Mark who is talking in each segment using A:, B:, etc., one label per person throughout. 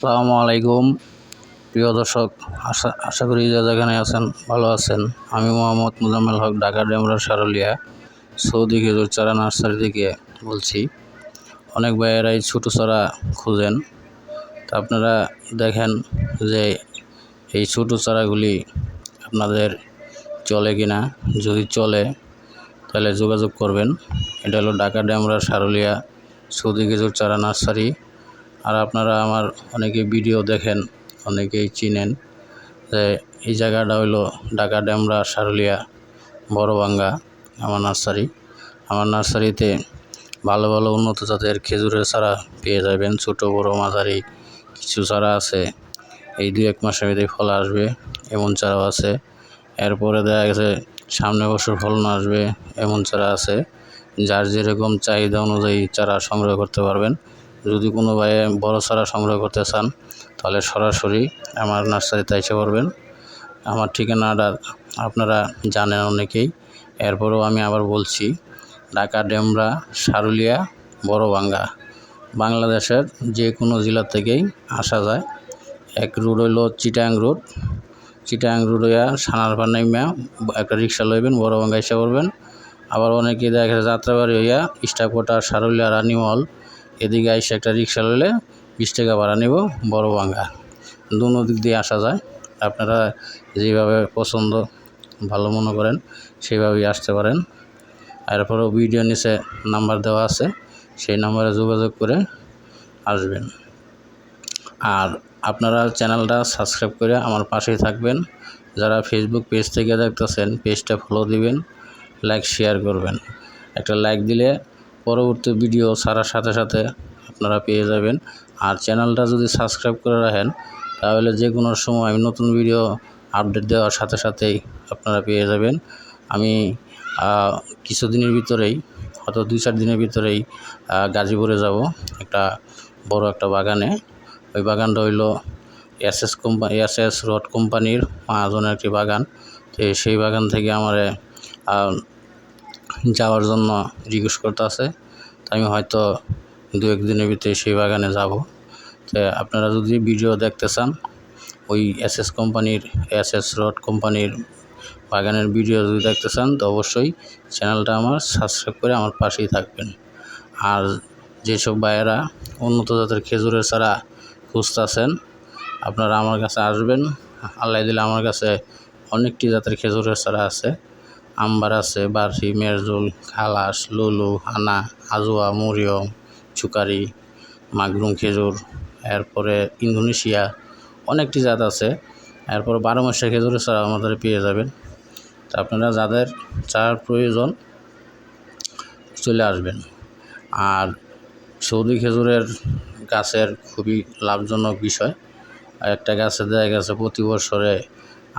A: আসসালামু আলাইকুম। প্রিয় দর্শক, আশা আশা করি যা যেখানে আছেন ভালো আছেন। আমি মোহাম্মদ মুজাম্মেল হক, ঢাকা ডেমরা সারলিয়া, সৌদি খেজুর চারা নার্সারি থেকে বলছি। অনেক ভাইয়েরাই ছোটো চারা খুঁজেন। তা আপনারা দেখেন যে এই ছোটো চারাগুলি আপনাদের চলে কিনা। যদি চলে, তাহলে যোগাযোগ করবেন। এটা হলো ঢাকা ডেমরা সারলিয়া সৌদি খেজুর চারা নার্সারি। আর আপনারা আমার অনেকে ভিডিও দেখেন, অনেকেই চিনেন যে এই জায়গাটা হইল ঢাকা ডেমরা সারুলিয়া বড়বাঙ্গা আমার নার্সারি। আমার নার্সারিতে ভালো ভালো উন্নত জাতের খেজুরের চারা পেয়ে যাবেন, ছোট, বড়, মাঝারি কিছু চারা আছে। এই দুই এক মাসের মধ্যে ফল আসবে, এমন চারাও আছে। এরপরে দেখা গেছে সামনে বছর ফলন আসবে, এমন চারা আছে, যার যেরকম চাহিদা অনুযায়ী চারা সংগ্রহ করতে পারবেন। যদি কোনো ভাই বড় চারা সংগ্রহ করতে চান, তাহলে সরাসরি আমার নার্সারিতে এসে পড়বেন। আমার ঠিকানাটা আপনারা জানেন অনেকেই। এরপরেও আমি আবার বলছি, ঢাকা, ডেমরা, সারুলিয়া বড়বাঙ্গা বাংলাদেশের যে কোনো জেলা থেকেই আসা যায়। এক রোড হইল চিটাং রোড। চিটাং রোড হইয়া সানারপার নাইমা একটা রিক্সা লইবেন বড়বাঙ্গা এসে পড়বেন। আবার অনেকে দেখা যাত্রাবাড়ি হইয়া স্টাফোটা সারুলিয়া রানিমল এদিকে এসে একটা রিক্সা লইলে বিশ টাকা ভাড়া নেব, বড় বাঙ্গা। দুনো দিক দিয়ে আসা যায়। আপনারা যেভাবে পছন্দ, ভালো মনে করেন, সেভাবেই আসতে পারেন। এরপরেও ভিডিও নিচে নাম্বার দেওয়া আছে, সেই নাম্বারে যোগাযোগ করে আসবেন। আর আপনারা চ্যানেলটা সাবস্ক্রাইব করে আমার পাশেই থাকবেন। যারা ফেসবুক পেজ থেকে দেখতেছেন পেজটা ফলো দিবেন লাইক শেয়ার করবেন। একটা লাইক দিলে পরবর্তী ভিডিও ছাড়ার সাথে সাথে আপনারা পেয়ে যাবেন। আর চ্যানেলটা যদি সাবস্ক্রাইব করে রাখেন, তাহলে যে কোনো সময় আমি নতুন ভিডিও আপডেট দেওয়ার সাথে সাথেই আপনারা পেয়ে যাবেন। আমি কিছুদিনের ভিতরেই, হয়তো দুই চার দিনের ভিতরেই গাজীপুরে যাব, একটা বড় একটা বাগানে। ওই বাগানটা হইল S S company S S rod কোম্পানির মহাজনের একটি বাগান। তো সেই বাগান থেকে আমার যাওয়ার জন্য রিকোয়েস্ট করতে আছে। তো আমি হয়তো দু একদিনের ভিতরে সেই বাগানে যাব। তো আপনারা যদি ভিডিও দেখতে চান, ওই এস এস কোম্পানির এস এস রড কোম্পানির বাগানের ভিডিও যদি দেখতে চান, তো অবশ্যই চ্যানেলটা আমার সাবস্ক্রাইব করে আমার পাশেই থাকবেন। আর যেসব ভাইয়েরা উন্নত জাতের খেজুরের চারা খুঁজতেছেন, আপনারা আমার কাছে আসবেন। আল্লাহ দিলে আমার কাছে অনেকটি জাতের খেজুরের চারা আছে। আম্বার আছে বার্ফি মেরজুল, খালাস, লুলু, হানা, আজোয়া, মরিয়ম, চুকারি, মাগরুম, খেজুর, এরপরে ইন্দোনেশিয়া, অনেকটি জাত আছে। এরপর বারো মাসের খেজুরের চারা আমাদের পেয়ে যাবেন। তা আপনারা যাদের চার প্রয়োজন চলে আসবেন। আর সৌদি খেজুরের গাছের খুবই লাভজনক বিষয়। একটা গাছে দেখা গেছে প্রতি বছরে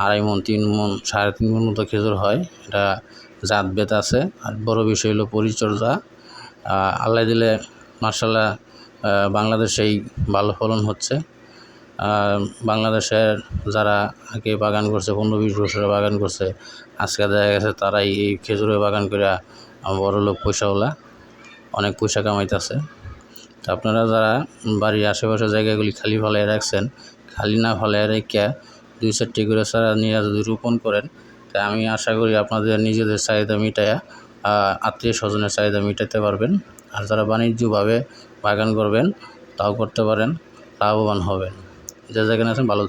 A: আড়াই মন, তিন মন, সাড়ে তিন মন মতো খেজুর হয়। এটা জাত বেত আছে। আর বড় বিষয় হলো পরিচর্যা। আল্লাহ দিলে মার্শাল্লাহ বাংলাদেশেই ভালো ফলন হচ্ছে। বাংলাদেশের যারা আগে বাগান করছে, পনেরো বিশ বছরে বাগান করছে, আজকে দেখা গেছে তারাই এই খেজুরের বাগান করে বড় লোক পয়সাওয়ালা অনেক পয়সা কামাইতেছে। তো আপনারা যারা বাড়ির আশেপাশের জায়গাগুলি খালি ফলাই রাখছেন, খালি না ফলাই রেখে দুই চারটি করে চারা নিয়ে যদি রোপণ করেন তা আমি আশা করি আপনাদের নিজেদের চাহিদা মিটায়া আত্মীয় স্বজনের চাহিদা মিটাতে পারবেন। আর যারা বাণিজ্যভাবে বাগান করবেন, তাও করতে পারেন, লাভবান হবেন। যে যেখানে আছেন, ভালো থাকবেন।